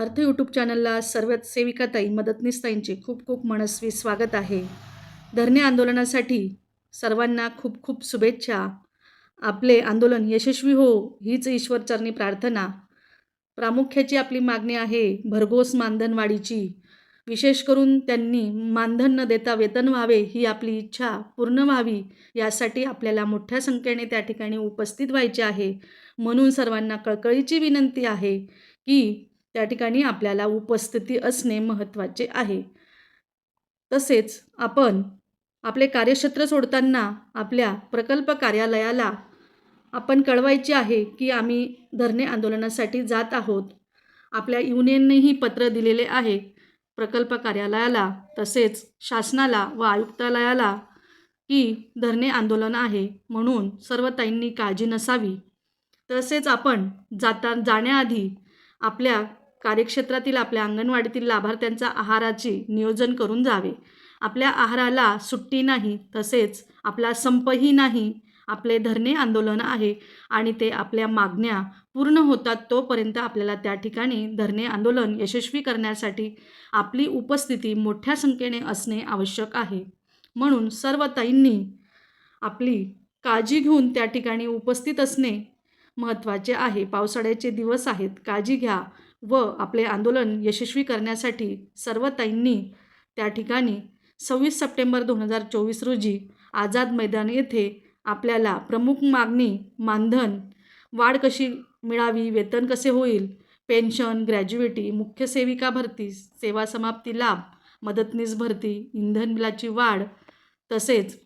अर्थ यूट्यूब चॅनलला सर्व सेविकाताई मदतनीसताईंचे खूप खूप मनस्वी स्वागत आहे. धरणे आंदोलनासाठी सर्वांना खूप खूप शुभेच्छा. आपले आंदोलन यशस्वी हो हीच ईश्वरचरणी प्रार्थना. प्रामुख्याची आपली मागणी आहे भरघोस मानधनवाढीची. विशेष करून त्यांनी मानधन न देता वेतन व्हावे ही आपली इच्छा पूर्ण व्हावी यासाठी आपल्याला मोठ्या संख्येने त्या ठिकाणी उपस्थित व्हायचे आहे. म्हणून सर्वांना कळकळीची विनंती आहे की त्या ठिकाणी आपल्याला उपस्थिती असणे महत्त्वाचे आहे. तसेच आपण आपले कार्यक्षेत्र सोडताना आपल्या प्रकल्प कार्यालयाला आपण कळवायचे आहे की आम्ही धरणे आंदोलनासाठी जात आहोत. आपल्या युनियननेही पत्र दिलेले आहे. प्रकल्प कार्यालयाला तसेच शासनाला व आयुक्तालयाला की धरणे आंदोलन आहे म्हणून सर्व ताईंनी काळजी नसावी. तसेच आपण जाता जाण्याआधी आपल्या कार्यक्षेत्रातील आपल्या अंगणवाडीतील लाभार्थ्यांचा आहाराची नियोजन करून जावे. आपल्या आहाराला सुट्टी नाही तसेच आपला संपही नाही आपले धरणे आंदोलन आहे आणि ते आपल्या मागण्या पूर्ण होतात तोपर्यंत आपल्याला त्या ठिकाणी धरणे आंदोलन यशस्वी करण्यासाठी आपली उपस्थिती मोठ्या संख्येने असणे आवश्यक आहे. म्हणून सर्व ताईंनी आपली काळजी घेऊन त्या ठिकाणी उपस्थित असणे महत्त्वाचे आहे. पावसाळ्याचे दिवस आहेत. काळजी घ्या. व आपले आंदोलन यशस्वी करण्यासाठी सर्व ताईंनी त्या ठिकाणी सव्वीस सप्टेंबर दोन हजार चोवीस रोजी आझाद मैदान येथे आपल्याला प्रमुख मागणी मानधन वाढ कशी मिळावी वेतन कसे होईल पेन्शन ग्रॅज्युएटी मुख्य सेविका भरती सेवा समाप्ती लाभ मदतनीस भरती इंधन बिलाची वाढ तसेच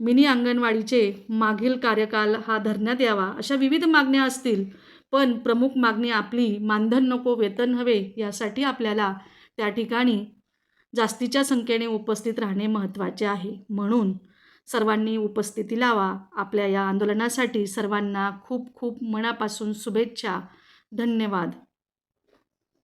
मिनी अंगणवाडीचे मागील कार्यकाल हा धरण्यात यावा अशा विविध मागण्या असतील पण प्रमुख मागणी आपली मानधन नको वेतन हवे यासाठी आपल्याला त्या ठिकाणी जास्तीच्या संख्येने उपस्थित राहणे महत्त्वाचे आहे. म्हणून सर्वांनी उपस्थिती लावा. आपल्या या आंदोलनासाठी सर्वांना खूप खूप मनापासून शुभेच्छा. धन्यवाद.